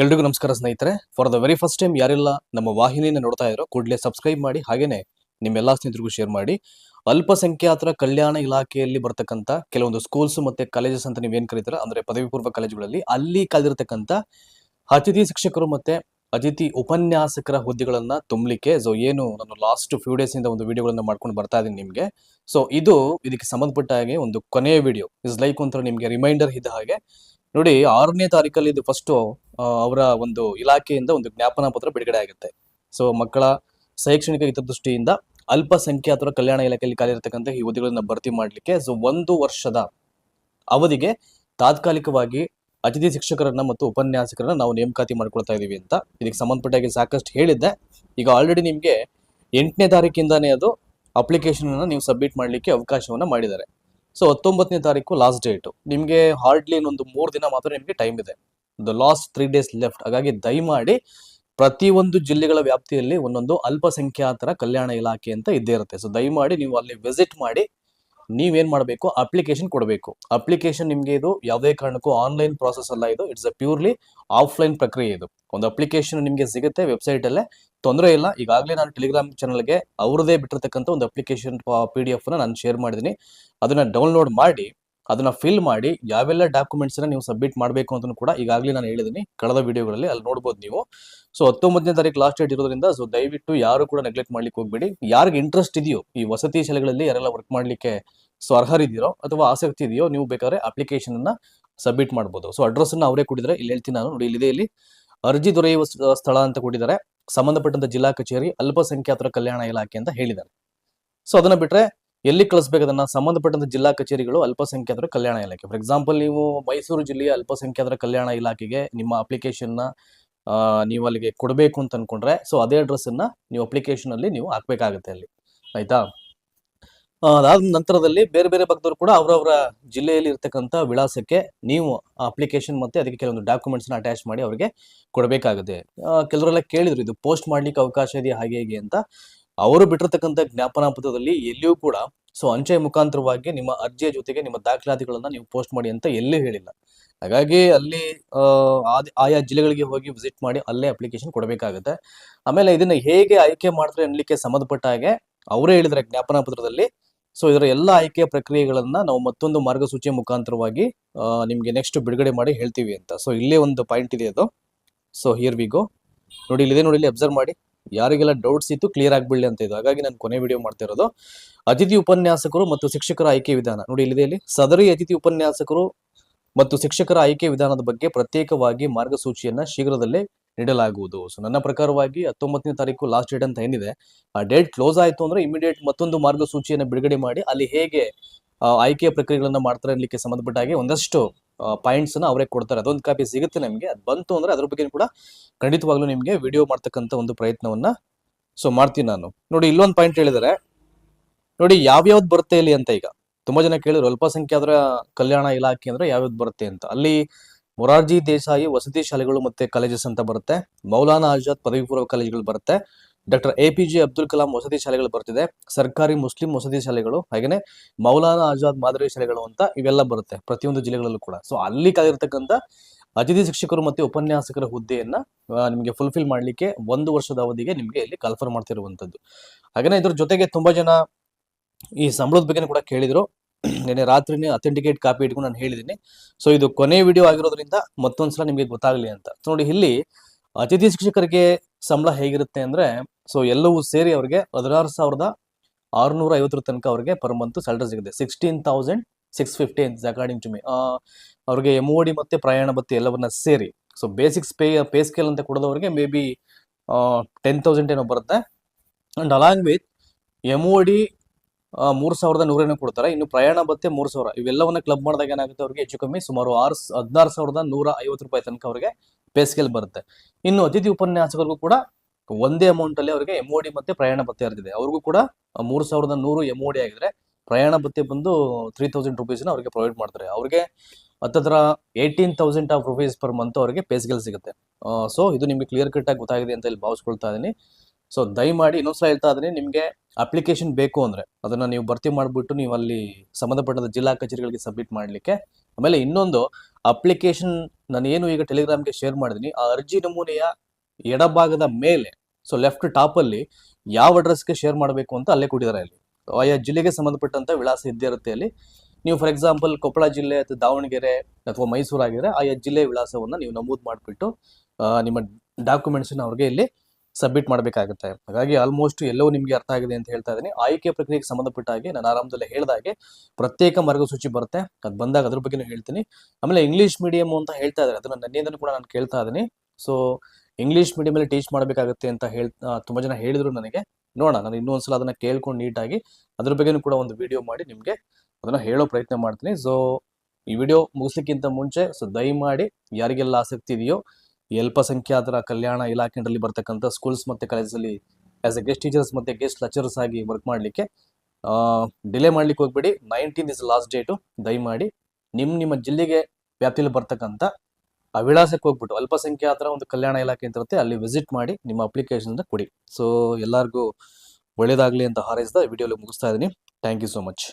ಎಲ್ರಿಗೂ ನಮಸ್ಕಾರ ಸ್ನೇಹಿತರೆ. For the very first time ಯಾರೆಲ್ಲ ನಮ್ಮ ವಾಹಿನಿಯನ್ನು ನೋಡ್ತಾ ಇರೋ ಕೂಡಲೇ ಸಬ್ಸ್ಕ್ರೈಬ್ ಮಾಡಿ, ಹಾಗೇನೆ ನಿಮ್ಮೆಲ್ಲಾ ಸ್ನೇಹಿತರಿಗೂ ಶೇರ್ ಮಾಡಿ. ಅಲ್ಪಸಂಖ್ಯಾತರ ಕಲ್ಯಾಣ ಇಲಾಖೆಯಲ್ಲಿ ಬರ್ತಕ್ಕಂಥ ಕೆಲವೊಂದು ಸ್ಕೂಲ್ಸ್ ಮತ್ತೆ ಕಾಲೇಜಸ್ ಅಂತ ನೀವೇನ್ ಕರೀತೀರ? ಅಂದ್ರೆ ಪದವಿ ಪೂರ್ವ ಕಾಲೇಜುಗಳಲ್ಲಿ ಅಲ್ಲಿ ಕಲಿದಿರ್ತಕ್ಕಂಥ ಅತಿಥಿ ಶಿಕ್ಷಕರು ಮತ್ತೆ ಅತಿಥಿ ಉಪನ್ಯಾಸಕರ ಹುದ್ದೆಗಳನ್ನ ತುಂಬಲಿಕ್ಕೆ ಸೊ ಏನು ನಾನು ಲಾಸ್ಟ್ ಫ್ಯೂ ಡೇಸ್ ಇಂದ ಒಂದು ವಿಡಿಯೋಗಳನ್ನ ಮಾಡ್ಕೊಂಡು ಬರ್ತಾ ಇದ್ದೀನಿ ನಿಮಗೆ. ಸೊ ಇದು ಇದಕ್ಕೆ ಸಂಬಂಧಪಟ್ಟ ಹಾಗೆ ಒಂದು ಕೊನೆಯ ವಿಡಿಯೋ ಇಸ್ ಲೈಕ್ ಒಂಥರ ನಿಮಗೆ ರಿಮೈಂಡರ್ ಇದ್ದ ಹಾಗೆ. ನೋಡಿ ಆರನೇ ತಾರೀಕಲ್ಲಿ ಇದು ಫಸ್ಟ್ ಅವರ ಒಂದು ಇಲಾಖೆಯಿಂದ ಒಂದು ಜ್ಞಾಪನ ಪತ್ರ ಬಿಡುಗಡೆ ಆಗುತ್ತೆ. ಸೊ ಮಕ್ಕಳ ಶೈಕ್ಷಣಿಕ ಹಿತದೃಷ್ಟಿಯಿಂದ ಅಲ್ಪಸಂಖ್ಯಾತರ ಕಲ್ಯಾಣ ಇಲಾಖೆಯಲ್ಲಿ ಖಾಲಿರ್ತಕ್ಕಂಥ ಈ ಹುದ್ದೆಗಳನ್ನ ಭರ್ತಿ ಮಾಡಲಿಕ್ಕೆ ಸೊ ಒಂದು ವರ್ಷದ ಅವಧಿಗೆ ತಾತ್ಕಾಲಿಕವಾಗಿ ಅತಿಥಿ ಶಿಕ್ಷಕರನ್ನ ಮತ್ತು ಉಪನ್ಯಾಸಕರನ್ನ ನಾವು ನೇಮಕಾತಿ ಮಾಡ್ಕೊಳ್ತಾ ಇದೀವಿ ಅಂತ ಇದಕ್ಕೆ ಸಂಬಂಧಪಟ್ಟಾಗಿ ಸಾಕಷ್ಟು ಹೇಳಿದ್ದೆ. ಈಗ ಆಲ್ರೆಡಿ ನಿಮಗೆ ಎಂಟನೇ ತಾರೀಕಿಂದಾನೇ ಅದು ಅಪ್ಲಿಕೇಶನ್ ಅನ್ನ ನೀವು ಸಬ್ಮಿಟ್ ಮಾಡಲಿಕ್ಕೆ ಅವಕಾಶವನ್ನ ಮಾಡಿದ್ದಾರೆ. ಸೊ ಹತ್ತೊಂಬತ್ತನೇ ತಾರೀಕು ಲಾಸ್ಟ್ ಡೇಟ್ ನಿಮಗೆ ಹಾರ್ಡ್ಲಿ ಇನ್ನೊಂದು ಮೂರು ದಿನ ಮಾತ್ರ ನಿಮಗೆ ಟೈಮ್ ಇದೆ. The last three days left ಹಾಗಾಗಿ ದಯಮಾಡಿ ಪ್ರತಿಯೊಂದು ಜಿಲ್ಲೆಗಳ ವ್ಯಾಪ್ತಿಯಲ್ಲಿ ಒಂದೊಂದು ಅಲ್ಪಸಂಖ್ಯಾತರ ಕಲ್ಯಾಣ ಇಲಾಖೆ ಅಂತ ಇದ್ದೇ ಇರುತ್ತೆ. ಸೊ ದಯಮಾಡಿ ನೀವು ಅಲ್ಲಿ ವಿಸಿಟ್ ಮಾಡಿ ನೀವೇನ್ ಮಾಡಬೇಕು? ಅಪ್ಲಿಕೇಶನ್ ಕೊಡಬೇಕು. ಅಪ್ಲಿಕೇಶನ್ ನಿಮ್ಗೆ ಇದು ಯಾವುದೇ ಕಾರಣಕ್ಕೂ ಆನ್ಲೈನ್ ಪ್ರಾಸೆಸ್ ಅಲ್ಲ ಇದು. ಇಟ್ಸ್ ಅ ಪ್ಯೂರ್ಲಿ ಆಫ್ಲೈನ್ ಪ್ರಕ್ರಿಯೆ ಇದು. ಒಂದು ಅಪ್ಲಿಕೇಶನ್ ನಿಮಗೆ ಸಿಗುತ್ತೆ ವೆಬ್ಸೈಟ್ ಅಲ್ಲೇ. ತೊಂದರೆ ಇಲ್ಲ. ಈಗಾಗಲೇ ನಾನು ಟೆಲಿಗ್ರಾಮ್ ಚಾನಲ್ಗೆ ಅವ್ರದೇ ಬಿಟ್ಟಿರ್ತಕ್ಕಂಥ ಒಂದು ಅಪ್ಲಿಕೇಶನ್ ಪಿ ಡಿ ಎಫ್ನ ನಾನು ಶೇರ್ ಮಾಡಿದ್ದೀನಿ. ಅದನ್ನ ಡೌನ್ಲೋಡ್ ಮಾಡಿ ಅದನ್ನ ಫಿಲ್ ಮಾಡಿ ಯಾವೆಲ್ಲ ಡಾಕ್ಯುಮೆಂಟ್ಸ್ ನೀವು ಸಬ್ಮಿಟ್ ಮಾಡಬೇಕು ಅಂತ ಕೂಡ ಈಗಾಗಲೇ ನಾನು ಹೇಳಿದ್ದೀನಿ ಕಳೆದ ವಿಡಿಯೋಗಳಲ್ಲಿ ಅಲ್ಲಿ ನೋಡ್ಬೋದು ನೀವು. ಸೊ ಹತ್ತೊಂಬತ್ತನೇ ತಾರೀಕು ಲಾಸ್ಟ್ ಡೇಟ್ ಇರೋದ್ರಿಂದ ಸೊ ದಯವಿಟ್ಟು ಯಾರು ಕೂಡ ನೆಗ್ಲೆಕ್ಟ್ ಮಾಡ್ಲಿಕ್ಕೆ ಹೋಗ್ಬೇಡಿ. ಯಾರಿಗೆ ಇಂಟ್ರೆಸ್ಟ್ ಇದೆಯೋ, ಈ ವಸತಿ ಶಾಲೆಗಳಲ್ಲಿ ಯಾರೆಲ್ಲ ವರ್ಕ್ ಮಾಡಲಿಕ್ಕೆ ಸೊ ಅರ್ಹರಿದ್ದೀರೋ ಅಥವಾ ಆಸಕ್ತಿ ಇದೆಯೋ, ನೀವು ಬೇಕಾದ್ರೆ ಅಪ್ಲಿಕೇಶನ್ ಅನ್ನ ಸಬ್ಮಿಟ್ ಮಾಡ್ಬೋದು. ಸೊ ಅಡ್ರೆಸ್ ಅನ್ನ ಅವರೇ ಕೊಟ್ಟಿದ್ದಾರೆ. ಇಲ್ಲಿ ಹೇಳ್ತೀನಿ ನಾನು, ನೋಡಿ, ಇಲ್ಲಿದೆ, ಇಲ್ಲಿ. ಅರ್ಜಿ ದೊರೆಯುವ ಸ್ಥಳ ಅಂತ ಕೊಟ್ಟಿದ್ದಾರೆ. ಸಂಬಂಧಪಟ್ಟಂತ ಜಿಲ್ಲಾ ಕಚೇರಿ, ಅಲ್ಪಸಂಖ್ಯಾತರ ಕಲ್ಯಾಣ ಇಲಾಖೆ ಅಂತ ಹೇಳಿದ್ದಾರೆ. ಸೊ ಅದನ್ನ ಬಿಟ್ರೆ ಎಲ್ಲಿ ಕಳಿಸ್ಬೇಕು ಅದನ್ನ ಸಂಬಂಧಪಟ್ಟಂತ ಜಿಲ್ಲಾ ಕಚೇರಿಗಳು ಅಲ್ಪಸಂಖ್ಯಾತರ ಕಲ್ಯಾಣ ಇಲಾಖೆ. ಫಾರ್ ಎಕ್ಸಾಂಪಲ್ ನೀವು ಮೈಸೂರು ಜಿಲ್ಲೆಯ ಅಲ್ಪಸಂಖ್ಯಾತರ ಕಲ್ಯಾಣ ಇಲಾಖೆಗೆ ನಿಮ್ಮ ಅಪ್ಲಿಕೇಶನ್ನ ಆ, ನೀವು ಅಲ್ಲಿಗೆ ಕೊಡಬೇಕು ಅಂತ ಅನ್ಕೊಂಡ್ರೆ ಸೊ ಅದೇ ಅಡ್ರೆಸ್ ಅನ್ನ ನೀವು ಅಪ್ಲಿಕೇಶನ್ ಅಲ್ಲಿ ನೀವು ಹಾಕಬೇಕಾಗುತ್ತೆ ಅಲ್ಲಿ. ಆಯ್ತಾ? ಅದಾದ ನಂತರದಲ್ಲಿ ಬೇರೆ ಬೇರೆ ಭಾಗದವರು ಕೂಡ ಅವರವರ ಜಿಲ್ಲೆಯಲ್ಲಿ ಇರ್ತಕ್ಕಂಥ ವಿಳಾಸಕ್ಕೆ ನೀವು ಅಪ್ಲಿಕೇಶನ್ ಮತ್ತೆ ಅದಕ್ಕೆ ಕೆಲವೊಂದು ಡಾಕ್ಯುಮೆಂಟ್ಸ್ನ ಅಟ್ಯಾಚ್ ಮಾಡಿ ಅವರಿಗೆ ಕೊಡಬೇಕಾಗುತ್ತೆ. ಕೆಲವರೆಲ್ಲ ಕೇಳಿದ್ರು ಇದು ಪೋಸ್ಟ್ ಮಾಡ್ಲಿಕ್ಕೆ ಅವಕಾಶ ಇದೆಯಾ ಹಾಗೆ ಹೇಗೆ ಅಂತ. ಅವರು ಬಿಟ್ಟಿರತಕ್ಕಂಥ ಜ್ಞಾಪನಾ ಪತ್ರದಲ್ಲಿ ಎಲ್ಲಿಯೂ ಕೂಡ ಸೊ ಅಂಚೆ ಮುಖಾಂತರವಾಗಿ ನಿಮ್ಮ ಅರ್ಜಿಯ ಜೊತೆಗೆ ನಿಮ್ಮ ದಾಖಲಾತಿಗಳನ್ನ ನೀವು ಪೋಸ್ಟ್ ಮಾಡಿ ಅಂತ ಎಲ್ಲೂ ಹೇಳಿಲ್ಲ. ಹಾಗಾಗಿ ಅಲ್ಲಿ ಆಯಾ ಜಿಲ್ಲೆಗಳಿಗೆ ಹೋಗಿ ವಿಸಿಟ್ ಮಾಡಿ ಅಲ್ಲೇ ಅಪ್ಲಿಕೇಶನ್ ಕೊಡಬೇಕಾಗುತ್ತೆ. ಆಮೇಲೆ ಇದನ್ನ ಹೇಗೆ ಆಯ್ಕೆ ಮಾಡ್ತಾರೆ ಅನ್ನಲಿಕ್ಕೆ ಸಂಬಂಧಪಟ್ಟ ಹಾಗೆ ಅವರೇ ಹೇಳಿದ್ರೆ ಜ್ಞಾಪನಾ ಪತ್ರದಲ್ಲಿ ಸೊ ಇದರ ಎಲ್ಲ ಆಯ್ಕೆ ಪ್ರಕ್ರಿಯೆಗಳನ್ನ ನಾವು ಮತ್ತೊಂದು ಮಾರ್ಗಸೂಚಿಯ ಮುಖಾಂತರವಾಗಿ ನಿಮ್ಗೆ ನೆಕ್ಸ್ಟ್ ಬಿಡುಗಡೆ ಮಾಡಿ ಹೇಳ್ತೀವಿ ಅಂತ. ಸೊ ಇಲ್ಲೇ ಒಂದು ಪಾಯಿಂಟ್ ಇದೆ ಅದು. ಸೊ ಹಿಯರ್ ವಿ ಗೋ ನೋಡಿ ಇಲ್ಲಿದೆ ನೋಡಿ, ಇಲ್ಲಿ ಅಬ್ಸರ್ವ್ ಮಾಡಿ. ಯಾರಿಗೆಲ್ಲ ಡೌಟ್ಸ್ ಇತ್ತು ಕ್ಲಿಯರ್ ಆಗ್ಬಿಡ್ಲಿ ಅಂತ ಇದು ಹಾಗಾಗಿ ನಾನು ಕೊನೆ ವಿಡಿಯೋ ಮಾಡ್ತಾ ಇರೋದು. ಅತಿಥಿ ಉಪನ್ಯಾಸಕರು ಮತ್ತು ಶಿಕ್ಷಕರ ಆಯ್ಕೆ ವಿಧಾನ. ನೋಡಿ, ಇಲ್ಲಿದೆ ಇಲ್ಲಿ. ಸದರಿ ಅತಿಥಿ ಉಪನ್ಯಾಸಕರು ಮತ್ತು ಶಿಕ್ಷಕರ ಆಯ್ಕೆ ವಿಧಾನದ ಬಗ್ಗೆ ಪ್ರತ್ಯೇಕವಾಗಿ ಮಾರ್ಗಸೂಚಿಯನ್ನ ಶೀಘ್ರದಲ್ಲೇ ನೀಡಲಾಗುವುದು. ಸೊ ನನ್ನ ಪ್ರಕಾರವಾಗಿ ಹತ್ತೊಂಬತ್ತನೇ ತಾರೀಕು ಲಾಸ್ಟ್ ಡೇಟ್ ಅಂತ ಏನಿದೆ, ಆ ಡೇಟ್ ಕ್ಲೋಸ್ ಆಯಿತು ಅಂದ್ರೆ ಇಮಿಡಿಯೇಟ್ ಮತ್ತೊಂದು ಮಾರ್ಗಸೂಚಿಯನ್ನು ಬಿಡುಗಡೆ ಮಾಡಿ, ಅಲ್ಲಿ ಹೇಗೆ ಆಯ್ಕೆಯ ಪ್ರಕ್ರಿಯೆಗಳನ್ನ ಮಾಡ್ತಾರೆ ಇರಲಿಕ್ಕೆ ಸಂಬಂಧಪಟ್ಟ ಹಾಗೆ ಒಂದಷ್ಟು ಪಾಯಿಂಟ್ಸ್ನ ಅವರೇ ಕೊಡ್ತಾರೆ. ಅದೊಂದು ಕಾಪಿ ಸಿಗುತ್ತೆ ನಮಗೆ. ಅದು ಬಂತು ಅಂದ್ರೆ ಅದ್ರ ಬಗ್ಗೆ ಕೂಡ ಖಂಡಿತವಾಗ್ಲೂ ನಿಮಗೆ ವಿಡಿಯೋ ಮಾಡ್ತಕ್ಕಂಥ ಒಂದು ಪ್ರಯತ್ನವನ್ನ ಸೊ ಮಾಡ್ತೀನಿ ನಾನು. ನೋಡಿ, ಇಲ್ಲೊಂದು ಪಾಯಿಂಟ್ ಹೇಳಿದರೆ. ನೋಡಿ, ಯಾವ್ಯಾವ್ದು ಬರುತ್ತೆ ಇಲ್ಲಿ ಅಂತ ಈಗ. ತುಂಬಾ ಜನ ಕೇಳಿದ್ರು, ಅಲ್ಪಸಂಖ್ಯಾತರ ಕಲ್ಯಾಣ ಇಲಾಖೆ ಅಂದ್ರೆ ಯಾವ್ಯಾವ್ದು ಬರುತ್ತೆ ಅಂತ. ಅಲ್ಲಿ ಮೊರಾರ್ಜಿ ದೇಸಾಯಿ ವಸತಿ ಶಾಲೆಗಳು ಮತ್ತೆ ಕಾಲೇಜಸ್ ಅಂತ ಬರುತ್ತೆ. ಮೌಲಾನಾ ಆಜಾದ್ ಪದವಿ ಪೂರ್ವ ಕಾಲೇಜುಗಳು ಬರುತ್ತೆ. Doctor A P J Abdul Kalam ವಸತಿ ಶಾಲೆಗಳು ಬರ್ತಿದೆ. ಸರ್ಕಾರಿ ಮುಸ್ಲಿಂ ವಸತಿ ಶಾಲೆಗಳು, ಹಾಗೇನೆ ಮೌಲಾನಾ ಆಜಾದ್ ಮಾದರಿ ಶಾಲೆಗಳು ಅಂತ ಇವೆಲ್ಲ ಬರುತ್ತೆ ಪ್ರತಿಯೊಂದು ಜಿಲ್ಲೆಗಳಲ್ಲೂ ಕೂಡ. ಸೊ ಅಲ್ಲಿ ಕಾದಿರ್ತಕ್ಕಂಥ ಅತಿಥಿ ಶಿಕ್ಷಕರು ಮತ್ತೆ ಉಪನ್ಯಾಸಕರ ಹುದ್ದೆಯನ್ನ ನಿಮಗೆ ಫುಲ್ಫಿಲ್ ಮಾಡಲಿಕ್ಕೆ ಒಂದು ವರ್ಷದ ಅವಧಿಗೆ ನಿಮಗೆ ಇಲ್ಲಿ ಕನ್ಫರ್ಮ್ ಮಾಡ್ತಿರುವಂಥದ್ದು. ಹಾಗೇನೆ ಇದ್ರ ಜೊತೆಗೆ ತುಂಬಾ ಜನ ಈ ಸಂಬಳದ ಬಗ್ಗೆ ಕೂಡ ಕೇಳಿದ್ರು. ನಿನ್ನೆ ರಾತ್ರಿನೇ ಅಥೆಂಟಿಕೇಟ್ ಕಾಪಿ ಇಟ್ಕೊಂಡು ನಾನು ಹೇಳಿದ್ದೀನಿ. ಸೊ ಇದು ಕೊನೆ ವಿಡಿಯೋ ಆಗಿರೋದ್ರಿಂದ ಮತ್ತೊಂದ್ಸಲ ನಿಮಗೆ ಗೊತ್ತಾಗಲಿ ಅಂತ. ನೋಡಿ, ಇಲ್ಲಿ ಅತಿಥಿ ಶಿಕ್ಷಕರಿಗೆ ಸಂಬಳ ಹೇಗಿರುತ್ತೆ ಅಂದ್ರೆ ಸೊ ಎಲ್ಲವೂ ಸೇರಿ ಅವರಿಗೆ ಹದಿನಾರು ಸಾವಿರದ ಆರುನೂರ ಐವತ್ತರ ತನಕ ಅವರಿಗೆ ಪರ್ ಮಂತ್ ಸ್ಯಾಲರಿ ಸಿಗುತ್ತೆ. Sixteen thousand six fifty according to me ಅವ್ರಿಗೆ ಎಂ ಡಿ ಮತ್ತೆ ಪ್ರಯಾಣ ಭತ್ಯೆ ಎಲ್ಲವನ್ನ ಸೇರಿ. So basics pay pay scale ಅಂತ ಕೊಡೋದವ್ರಿಗೆ ಮೇ ಬಿ ಟೆನ್ ತೌಸಂಡ್ ಏನೋ ಬರುತ್ತೆ. And along with M O D ಮೂರು ಸಾವಿರದ ನೂರೇನೋ ಕೊಡ್ತಾರೆ. ಇನ್ನು ಪ್ರಯಾಣ ಭತ್ಯೆ ಮೂರು ಸಾವಿರ. ಇವೆಲ್ಲವನ್ನ ಕ್ಲಬ್ ಮಾಡಿದಾಗ ಏನಾಗುತ್ತೆ ಅವ್ರಿಗೆ ಹೆಚ್ಚು ಕಮ್ಮಿ ಸುಮಾರು ಆರು ಹದಿನಾರು ಸಾವಿರದ ನೂರ ಐವತ್ತು ರೂಪಾಯಿ ತನಕ ಅವರಿಗೆ ಪೇ ಸ್ಕೇಲ್ ಬರುತ್ತೆ. ಇನ್ನು ಅತಿಥಿ ಉಪನ್ಯಾಸಕರಿಗೂ ಕೂಡ ಒಂದೇ ಅಮೌಂಟ್ ಅಲ್ಲಿ ಅವರಿಗೆ ಎಂ ಡಿ ಮತ್ತೆ ಪ್ರಯಾಣ ಭತ್ಯೆ ಇರ್ತಿದೆ ಅವ್ರಿಗೂ ಕೂಡ ಮೂರು ಸಾವಿರದ ನೂರು ಎಂ ಆಗಿದ್ರೆ ಪ್ರಯಾಣ ಭತ್ಯೆ ಬಂದು ತ್ರೀ ತೌಸಂಡ್ ರುಪೀಸ್ನ ಅವ್ರಿಗೆ ಪ್ರೊವೈಡ್ ಮಾಡ್ತಾರೆ. ಅವ್ರಿಗೆ ಹತ್ತತ್ರ eighteen thousand of rupees per month ಅವರಿಗೆ ಪೇಸ್ಗೆಲ್ ಸಿಗುತ್ತೆ. ಸೊ ಇದು ನಿಮಗೆ ಕ್ಲಿಯರ್ ಕಟ್ ಆಗಿ ಗೊತ್ತಾಗಿದೆ ಅಂತ ಇಲ್ಲಿ ಭಾವಿಸ್ಕೊಳ್ತಾ ಇದ್ದೀನಿ ಸೊ ದಯಮಾಡಿ ಇನ್ನೊಂದ್ಸಲ ಹೇಳ್ತಾ ಇದ್ದೀನಿ ನಿಮಗೆ ಅಪ್ಲಿಕೇಶನ್ ಬೇಕು ಅಂದ್ರೆ ಅದನ್ನ ನೀವು ಭರ್ತಿ ಮಾಡಿಬಿಟ್ಟು ನೀವು ಅಲ್ಲಿ ಸಂಬಂಧಪಟ್ಟದ ಜಿಲ್ಲಾ ಕಚೇರಿಗಳಿಗೆ ಸಬ್ಮಿಟ್ ಮಾಡ್ಲಿಕ್ಕೆ. ಆಮೇಲೆ ಇನ್ನೊಂದು ಅಪ್ಲಿಕೇಶನ್ ನಾನು ಏನು ಈಗ ಟೆಲಿಗ್ರಾಮ್ಗೆ ಶೇರ್ ಮಾಡಿದ್ದೀನಿ ಆ ಅರ್ಜಿ ನಮೂನೆಯ ಎಡಭಾಗದ ಮೇಲೆ ಸೊ ಲೆಫ್ಟ್ ಟಾಪಲ್ಲಿ ಯಾವ ಅಡ್ರೆಸ್ಗೆ ಶೇರ್ ಮಾಡಬೇಕು ಅಂತ ಅಲ್ಲೇ ಕೊಟ್ಟಿದ್ದಾರೆ ಅಲ್ಲಿ. ಆಯಾ ಜಿಲ್ಲೆಗೆ ಸಂಬಂಧಪಟ್ಟಂತ ವಿಳಾಸ ಇದ್ದೇ ಇರುತ್ತೆ ಅಲ್ಲಿ. ನೀವು ಫಾರ್ ಎಕ್ಸಾಂಪಲ್ ಕೊಪ್ಪಳ ಜಿಲ್ಲೆ ಅಥವಾ ದಾವಣಗೆರೆ ಅಥವಾ ಮೈಸೂರು ಆಗಿದ್ರೆ ಆಯಾ ಜಿಲ್ಲೆ ವಿಳಾಸವನ್ನು ನೀವು ನಮೂದು ಮಾಡಿಬಿಟ್ಟು ನಿಮ್ಮ ಡಾಕ್ಯುಮೆಂಟ್ಸನ್ನು ಅವ್ರಿಗೆ ಇಲ್ಲಿ ಸಬ್ಮಿಟ್ ಮಾಡಬೇಕಾಗುತ್ತೆ. ಹಾಗಾಗಿ ಆಲ್ಮೋಸ್ಟ್ ಎಲ್ಲವೂ ನಿಮಗೆ ಅರ್ಥ ಆಗಿದೆ ಅಂತ ಹೇಳ್ತಾ ಇದ್ದೀನಿ. ಆಯ್ಕೆ ಪ್ರಕ್ರಿಯೆಗೆ ಸಂಬಂಧಪಟ್ಟ ಹಾಗೆ ನಾನು ಆರಂಭದಲ್ಲೇ ಹೇಳಿದಾಗೆ ಪ್ರತ್ಯೇಕ ಮಾರ್ಗಸೂಚಿ ಬರುತ್ತೆ. ಅದು ಬಂದಾಗ ಅದ್ರ ಬಗ್ಗೆನೂ ಹೇಳ್ತೀನಿ. ಆಮೇಲೆ ಇಂಗ್ಲೀಷ್ ಮೀಡಿಯಂ ಅಂತ ಹೇಳ್ತಾ ಇದ್ದಾರೆ ಅದನ್ನ ನನ್ನಿಂದನೂ ಕೂಡ ನಾನು ಕೇಳ್ತಾ ಇದ್ದೀನಿ. ಸೊ ಇಂಗ್ಲೀಷ್ ಮೀಡಿಯಮಲ್ಲಿ ಟೀಚ್ ಮಾಡಬೇಕಾಗುತ್ತೆ ಅಂತ ಹೇಳ್ ತುಂಬ ಜನ ಹೇಳಿದ್ರು ನನಗೆ. ನೋಡೋಣ, ನಾನು ಇನ್ನೊಂದ್ಸಲ ಅದನ್ನ ಕೇಳ್ಕೊಂಡು ನೀಟಾಗಿ ಅದ್ರ ಬಗ್ಗೆನೂ ಕೂಡ ಒಂದು ವಿಡಿಯೋ ಮಾಡಿ ನಿಮಗೆ ಅದನ್ನ ಹೇಳೋ ಪ್ರಯತ್ನ ಮಾಡ್ತೀನಿ. ಸೊ ಈ ವಿಡಿಯೋ ಮುಗಿಸ್ಲಿಕ್ಕಿಂತ ಮುಂಚೆ ಸೊ ದಯಮಾಡಿ ಯಾರಿಗೆಲ್ಲ ಆಸಕ್ತಿ ಇದೆಯೋ, ಈ ಅಲ್ಪಸಂಖ್ಯಾತರ ಕಲ್ಯಾಣ ಇಲಾಖೆಯಲ್ಲಿ ಬರ್ತಕ್ಕಂಥ ಸ್ಕೂಲ್ಸ್ ಮತ್ತು ಕಾಲೇಜಲ್ಲಿ ಆಸ್ ಎ ಗೆಸ್ಟ್ ಟೀಚರ್ಸ್ ಮತ್ತು ಗೆಸ್ಟ್ ಲೆಕ್ಚರ್ಸ್ ಆಗಿ ವರ್ಕ್ ಮಾಡಲಿಕ್ಕೆ ಡಿಲೇ ಮಾಡ್ಲಿಕ್ಕೆ ಹೋಗ್ಬೇಡಿ. ನೈನ್ಟೀನ್ ಇಸ್ ಲಾಸ್ಟ್ ಡೇಟು ದಯಮಾಡಿ ನಿಮ್ಮ ನಿಮ್ಮ ಜಿಲ್ಲೆಗೆ ವ್ಯಾಪ್ತಿಯಲ್ಲಿ ಬರ್ತಕ್ಕಂಥ ಆ ವಿಳಾಸಕ್ಕೆ ಹೋಗ್ಬಿಟ್ಟು ಅಲ್ಪಸಂಖ್ಯಾತರ ಒಂದು ಕಲ್ಯಾಣ ಇಲಾಖೆ ಅಂತ ಇರುತ್ತೆ, ಅಲ್ಲಿ ವಿಸಿಟ್ ಮಾಡಿ ನಿಮ್ಮ ಅಪ್ಲಿಕೇಶನ್ ಕೊಡಿ. ಸೊ ಎಲ್ಲರಿಗೂ ಒಳ್ಳೇದಾಗಲಿ ಅಂತ ಹಾರೈಸಿದ ವಿಡಿಯೋಲಿ ಮುಗಿಸ್ತಾ ಇದ್ದೀನಿ. Thank you so much